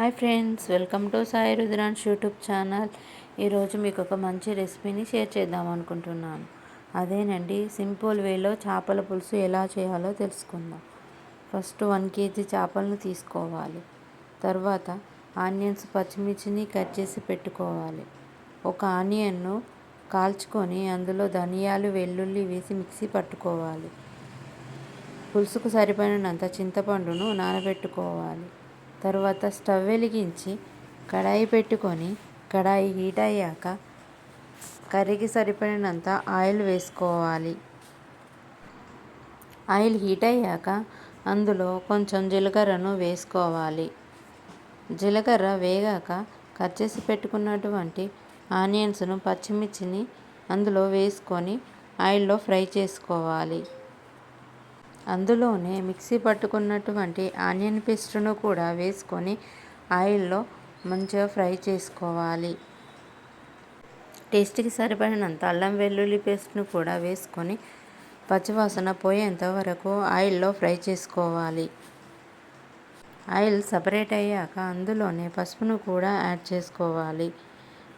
Hi friends welcome to Sai Rudrans YouTube channel. ఈరోజు మీకు ఒక మంచి రెసిపీని షేర్ చేద్దాం అనుకుంటున్నాను. అదేనండి సింపుల్ వేలో చేపల పులుసు ఎలా చేయాలో తెలుసుకుందాం. ఫస్ట్ వన్ కేజీ చేపలను తీసుకోవాలి. తర్వాత ఆనియన్స్ పచ్చిమిర్చిని కట్ చేసి పెట్టుకోవాలి. ఒక ఆనియన్ను కాల్చుకొని అందులో ధనియాలు వెల్లుల్లి వేసి మిక్సీ పట్టుకోవాలి. పులుసుకు సరిపడినంత చింతపండును నానబెట్టుకోవాలి. తర్వాత స్టవ్ వెలిగించి కడాయి పెట్టుకొని కడాయి హీట్ అయ్యాక కర్రీకి సరిపడినంత ఆయిల్ వేసుకోవాలి. ఆయిల్ హీట్ అయ్యాక అందులో కొంచెం జీలకర్రను వేసుకోవాలి. జీలకర్ర వేగాక కట్ చేసి పెట్టుకున్నటువంటి ఆనియన్స్ను పచ్చిమిర్చిని అందులో వేసుకొని ఆయిల్లో ఫ్రై చేసుకోవాలి. అందులోనే మిక్సీ పట్టుకున్నటువంటి ఆనియన్ పేస్ట్ను కూడా వేసుకొని ఆయిల్లో మంచిగా ఫ్రై చేసుకోవాలి. టేస్ట్కి సరిపడినంత అల్లం వెల్లుల్లి పేస్ట్ను కూడా వేసుకొని పచ్చివాసన పోయేంత వరకు ఆయిల్లో ఫ్రై చేసుకోవాలి. ఆయిల్ సపరేట్ అయ్యాక అందులోనే పసుపును కూడా యాడ్ చేసుకోవాలి.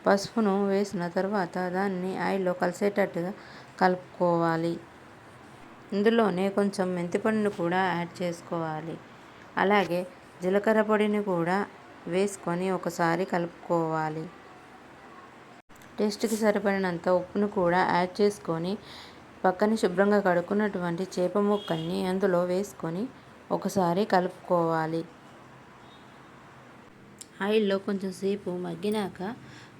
పసుపును వేసిన తర్వాత దాన్ని ఆయిల్లో కలిసేటట్టుగా కలుపుకోవాలి. ఇందులోనే కొంచెం మెంతిపండును కూడా యాడ్ చేసుకోవాలి. అలాగే జీలకర్ర పొడిని కూడా వేసుకొని ఒకసారి కలుపుకోవాలి. టేస్ట్కి సరిపడినంత ఉప్పును కూడా యాడ్ చేసుకొని పక్కన శుభ్రంగా కడుక్కున్నటువంటి చేప ముక్కల్ని అందులో వేసుకొని ఒకసారి కలుపుకోవాలి. ఆయిల్లో కొంచెం సేపు మగ్గినాక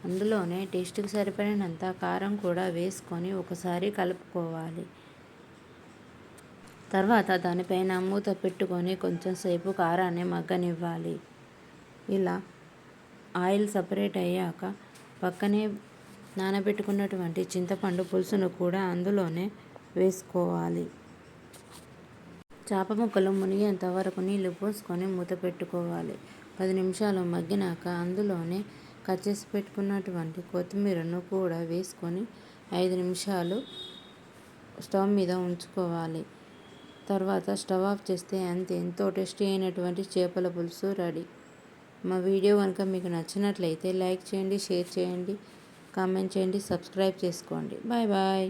అందులోనే టేస్ట్కి సరిపడినంత కారం కూడా వేసుకొని ఒకసారి కలుపుకోవాలి. తర్వాత దానిపైన మూత పెట్టుకొని కొంచెం సేపు కారాన్ని మగ్గనివ్వాలి. ఇలా ఆయిల్ సపరేట్ అయ్యాక పక్కనే నానబెట్టుకున్నటువంటి చింతపండు పులుసును కూడా అందులోనే వేసుకోవాలి. చేప ముక్కలు మునిగేంత వరకు నీళ్ళు పోసుకొని మూత పెట్టుకోవాలి. పది నిమిషాలు మగ్గినాక అందులోనే కట్ చేసి పెట్టుకున్నటువంటి కొత్తిమీరను కూడా వేసుకొని ఐదు నిమిషాలు స్టవ్ మీద ఉంచుకోవాలి. తర్వాత స్టవ్ ఆఫ్ చేస్తే అంతే. ఎంతో టేస్టీ అయినటువంటి చేపల పులుసు రెడీ. మా వీడియో కనుక మీకు నచ్చినట్లయితే లైక్ చేయండి షేర్ చేయండి కామెంట్ చేయండి సబ్స్క్రైబ్ చేసుకోండి. Bye bye.